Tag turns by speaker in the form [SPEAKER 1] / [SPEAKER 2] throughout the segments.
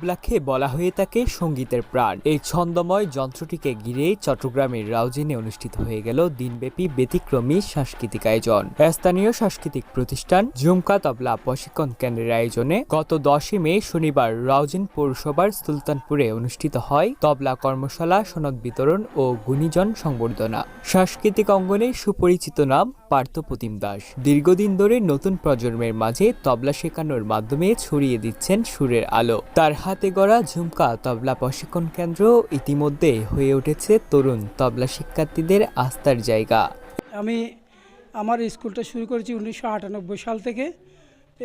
[SPEAKER 1] তবলাকে বলা হয়ে থাকে সঙ্গীতের প্রাণ। এই ছন্দময় যন্ত্রটিকে ঘিরে চট্টগ্রামের রাউজেনে অনুষ্ঠিত হয়ে গেল দিনব্যাপী ব্যতিক্রমী সাংস্কৃতিক আয়োজন। স্থানীয় সাংস্কৃতিক প্রতিষ্ঠান ঝুমকা তবলা প্রশিক্ষণ কেন্দ্রের আয়োজনে গত দশই মে শনিবার রাউজেন পৌরসভার সুলতানপুরে অনুষ্ঠিত হয় তবলা কর্মশালা, সনদ বিতরণ ও গুণীজন সংবর্ধনা। সাংস্কৃতিক অঙ্গনে সুপরিচিত নাম পার্থ প্রতিম দাস। দীর্ঘদিন ধরে নতুন প্রজন্মের মাঝে তবলা শেখানোর মাধ্যমে ছড়িয়ে দিচ্ছেন সুরের আলো। তার হাতে গড়া ঝুমকা তবলা প্রশিক্ষণ কেন্দ্র ইতিমধ্যে হয়ে উঠেছে তরুণ তবলা শিক্ষার্থীদের আস্থার জায়গা।
[SPEAKER 2] আমি আমার স্কুলটা শুরু করেছি উনিশশো আটানব্বই সাল থেকে।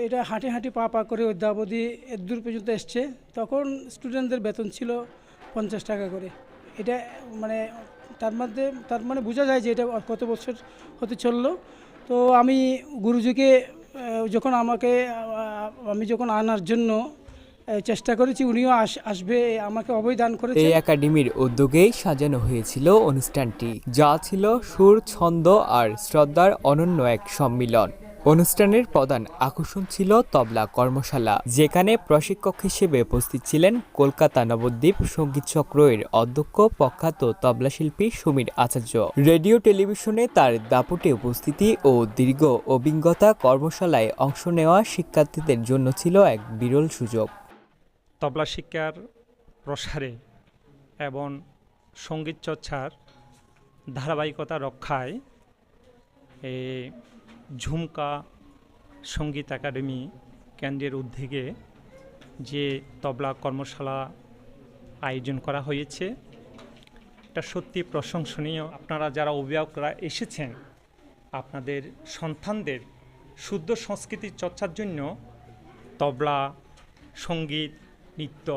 [SPEAKER 2] এটা হাঁটি হাঁটি পা পা করে অদ্যাবধি দূর পর্যন্ত এসছে। তখন স্টুডেন্টদের বেতন ছিল পঞ্চাশ টাকা করে। এটা মানে তার মধ্যে তার মানে বোঝা যায় যে এটা কত বছর হতে চলল। তো আমি গুরুজিকে যখন আমাকে আমি যখন আনার জন্য চেষ্টা করেছি উনিও আস- আসবে আমাকে অবদান করেছে
[SPEAKER 1] এই একাডেমির উদ্যোগেই সাজানো হয়েছিল অনুষ্ঠানটি যা ছিল সুর ছন্দ আর শ্রদ্ধার অনন্য এক সম্মিলন। অনুষ্ঠানের প্রধান আকর্ষণ ছিল তবলা কর্মশালা যেখানে প্রশিক্ষক হিসেবে উপস্থিত ছিলেন কলকাতা নবদ্বীপ সংগীত চক্রের অধ্যক্ষ প্রখ্যাত তবলা শিল্পী সমীর আচার্য। রেডিও টেলিভিশনে তার দাপটে উপস্থিতি ও দীর্ঘ অভিজ্ঞতা কর্মশালায় অংশ নেওয়া শিক্ষার্থীদের জন্য ছিল এক বিরল সুযোগ।
[SPEAKER 3] তবলা শিক্ষার প্রসারে এবং সংগীত চর্চার ধারাবাহিকতা রক্ষায় এ ঝুমকা সংগীত একাডেমি কেন্দ্রের উদ্যোগে যে তবলা কর্মশালা আয়োজন করা হয়েছে, এটা সত্যি প্রশংসনীয়। আপনারা যারা অভিভাবকরা এসেছেন, আপনাদের সন্তানদের শুদ্ধ সংস্কৃতি চর্চার জন্য তবলা, সংগীত নৃত্য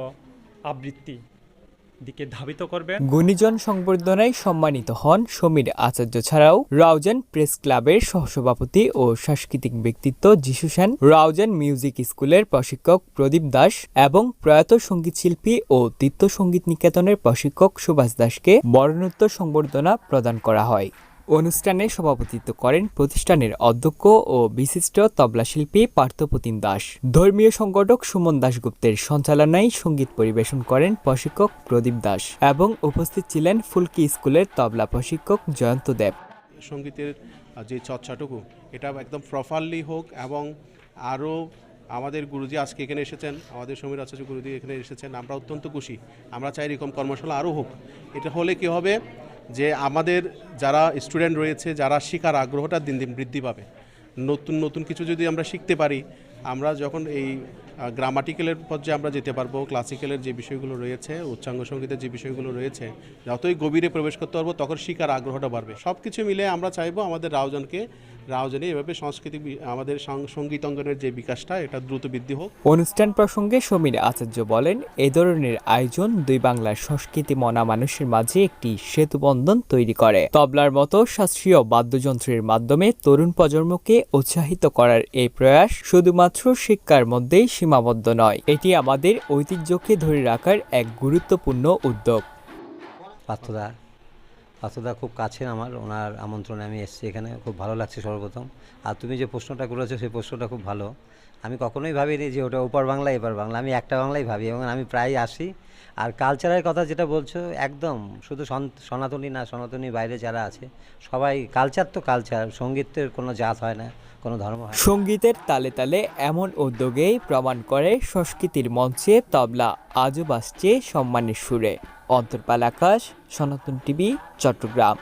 [SPEAKER 3] আবৃত্তি দিকে ধাবিত করবেন।
[SPEAKER 1] গুণীজন সংবর্ধনায় সম্মানিত হন সমীর আচার্য ছাড়াও রাউজান প্রেস ক্লাবের সহসভাপতি ও সাংস্কৃতিক ব্যক্তিত্ব যিশু সেন, রাউজান মিউজিক স্কুলের প্রশিক্ষক প্রদীপ দাস এবং প্রয়াত সংগীত শিল্পী ও তিত্ত সংগীত নিকেতনের প্রশিক্ষক সুভাষ দাসকে মরণোত্তর সংবর্ধনা প্রদান করা হয়। অনুষ্ঠানে সভাপতিত্ব করেন প্রতিষ্ঠানের অধ্যক্ষ ও বিশিষ্ট তবলা শিল্পী পার্থপ্রতিম দাস। ধর্মীয় সংগঠক সুমন দাশগুপ্তের সঞ্চালনায় সংগীত পরিবেশন করেন প্রশিক্ষক প্রদীপ দাস এবং উপস্থিত ছিলেন ফুলকি স্কুলের তবলা প্রশিক্ষক জয়ন্ত দেব।
[SPEAKER 4] সঙ্গীতের যে চর্চাটুকু এটা একদম প্রপারলি হোক এবং আরও আমাদের গুরুজি আজকে এখানে এসেছেন, আমাদের সমীর আচার্য গুরুজি এখানে এসেছেন, আমরা অত্যন্ত খুশি। আমরা চাই এরকম কর্মশালা আরও হোক। এটা হলে কি হবে? যে আমাদের যারা স্টুডেন্ট রয়েছে, যারা শেখার আগ্রহটা দিন দিন বৃদ্ধি পাবে। নতুন নতুন কিছু যদি আমরা শিখতে পারি, আমরা যখন এই গ্রামাটিক্যালের পর্যায়ে আমরা যেতে পারব ক্লাসিক্যালের যে বিষয়গুলো রয়েছে, উচ্চাঙ্গ সঙ্গীতের যে বিষয়গুলো রয়েছে, যতই গভীরে প্রবেশ করতে পারব, তখন শিকার আগ্রহটা বাড়বে। সব কিছু মিলে আমরা চাইব আমাদের রাউজনকে রাউজনে এভাবে সাংস্কৃতিক আমাদের সংগীত অঙ্গনের যে বিকাশটা এটা দ্রুত বৃদ্ধি হোক।
[SPEAKER 1] অনুষ্ঠান প্রসঙ্গে সমীর আচার্য বলেন এ ধরনের আয়োজন দুই বাংলার সংস্কৃতি মনা মানুষের মাঝে একটি সেতুবন্ধন তৈরি করে। তবলার মতো শাস্ত্রীয় বাদ্যযন্ত্রের মাধ্যমে তরুণ প্রজন্মকে উৎসাহিত করার এই প্রয়াস শুধুমাত্র শিক্ষার মধ্যেই সীমাবদ্ধ নয় এটি আমাদের ঐতিহ্যকে ধরে রাখার এক গুরুত্বপূর্ণ উদ্যোগ।
[SPEAKER 5] পার্থদা পার্থদা খুব কাছে আমার, ওনার আমন্ত্রণে আমি এসেছি এখানে, খুব ভালো লাগছে সর্বপ্রথম। আর তুমি যে প্রশ্নটা করেছ, সেই প্রশ্নটা খুব ভালো। আমি কখনোই ভাবিনি যে ওটা ওপার বাংলা, এপার বাংলা। আমি একটা বাংলাই ভাবি এবং আমি প্রায় আসি। আর কালচারের কথা যেটা বলছো, একদম শুধু সন- সনাতনী না সনাতনী বাইরে যারা আছে, সবাই কালচার তো কালচার সঙ্গীতের কোনো জাত হয় না, কোনো ধর্ম হয়
[SPEAKER 1] সঙ্গীতের তালে তালে এমন উদ্যোগেই প্রমাণ করে সংস্কৃতির মঞ্চে তবলা। আজও বাসছে সম্মানের সুরে। অন্তর্পাল আকাশ, সনাতন টিভি, চট্টগ্রাম।